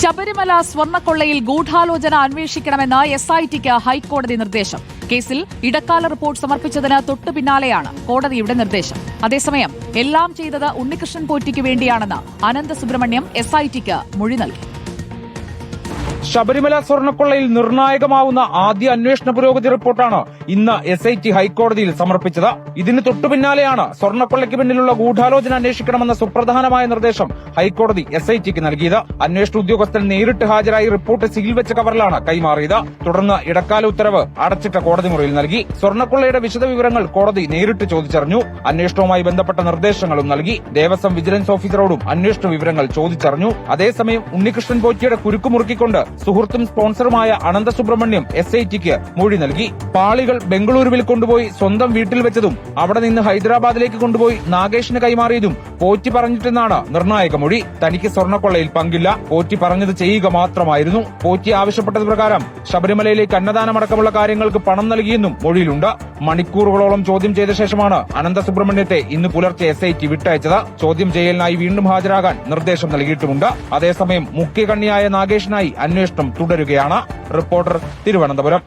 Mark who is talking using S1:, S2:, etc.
S1: ശബരിമല സ്വർണക്കൊള്ളയിൽ ഗൂഢാലോചന അന്വേഷിക്കണമെന്ന് S I tick ഹൈക്കോടതി നിർദ്ദേശം. കേസിൽ ഇടക്കാല റിപ്പോർട്ട് സമർപ്പിച്ചതിന് തൊട്ടു പിന്നാലെയാണ് കോടതിയുടെ നിർദ്ദേശം. അതേസമയം എല്ലാം ചെയ്തത് ഉണ്ണികൃഷ്ണൻ പോറ്റിക്ക് വേണ്ടിയാണെന്ന് അനന്ത സുബ്രഹ്മണ്യം എസ് ഐ ടിക്ക് മൊഴി നൽകി.
S2: ശബരിമല സ്വർണക്കൊള്ളയിൽ നിർണായകമാവുന്ന ആദ്യ അന്വേഷണ പുരോഗതി റിപ്പോർട്ടാണ് ഇന്ന് എസ് ഐ ടി ഹൈക്കോടതിയിൽ സമർപ്പിച്ചത്. ഇതിന് തൊട്ടുപിന്നാലെയാണ് സ്വർണക്കൊള്ളയ്ക്ക് പിന്നിലുള്ള ഗൂഢാലോചന അന്വേഷിക്കണമെന്ന സുപ്രധാനമായ നിർദ്ദേശം ഹൈക്കോടതി എസ് ഐ ടിക്ക് നൽകിയത്. അന്വേഷണ ഉദ്യോഗസ്ഥൻ നേരിട്ട് ഹാജരായി റിപ്പോർട്ട് സീൽ വെച്ച കവറിലാണ് കൈമാറിയത്. തുടർന്ന് ഇടക്കാല ഉത്തരവ് അടച്ചിട്ട കോടതി മുറിയിൽ നൽകി. സ്വർണക്കൊള്ളയുടെ വിശദവിവരങ്ങൾ കോടതി നേരിട്ട് ചോദിച്ചറിഞ്ഞു. അന്വേഷണവുമായി ബന്ധപ്പെട്ട നിർദ്ദേശങ്ങളും നൽകി. ദേവസ്വം വിജിലൻസ് ഓഫീസറോടും അന്വേഷണ വിവരങ്ങൾ ചോദിച്ചറിഞ്ഞു. അതേസമയം ഉണ്ണികൃഷ്ണൻ പോറ്റിയുടെ കുരുക്കു മുറുക്കിക്കൊണ്ട് സുഹൃത്തും സ്പോൺസറുമായ അനന്ത സുബ്രഹ്മണ്യം എസ് ഐ ടിക്ക് മൊഴി നൽകി. പാളികൾ ബംഗളൂരുവിൽ കൊണ്ടുപോയി സ്വന്തം വീട്ടിൽ വെച്ചതും അവിടെ നിന്ന് ഹൈദരാബാദിലേക്ക് കൊണ്ടുപോയി നാഗേഷിന് കൈമാറിയതും പോറ്റി പറഞ്ഞിട്ടെന്നാണ് നിർണായക മൊഴി. തനിക്ക് സ്വർണക്കൊള്ളയിൽ പങ്കില്ല. പോറ്റി പറഞ്ഞത് ചെയ്യുക മാത്രമായിരുന്നു. പോറ്റി ആവശ്യപ്പെട്ടത് പ്രകാരം ശബരിമലയിലേക്ക് അന്നദാനമടക്കമുള്ള കാര്യങ്ങൾക്ക് പണം നൽകിയെന്നും മൊഴിയിലുണ്ട്. മണിക്കൂറുകളോളം ചോദ്യം ചെയ്ത ശേഷമാണ് അനന്ത സുബ്രഹ്മണ്യത്തെ ഇന്ന് പുലർച്ചെ എസ് ഐ ടി വിട്ടയച്ചത്. ചോദ്യം ചെയ്യലിനായി വീണ്ടും ഹാജരാകാൻ നിർദ്ദേശം നൽകിയിട്ടുമുണ്ട്. അതേസമയം മുഖ്യകണ്ണിയായ നാഗേഷിനായി അന്വേഷണം തുടരുകയാണ്. റിപ്പോർട്ടർ തിരുവനന്തപുരം.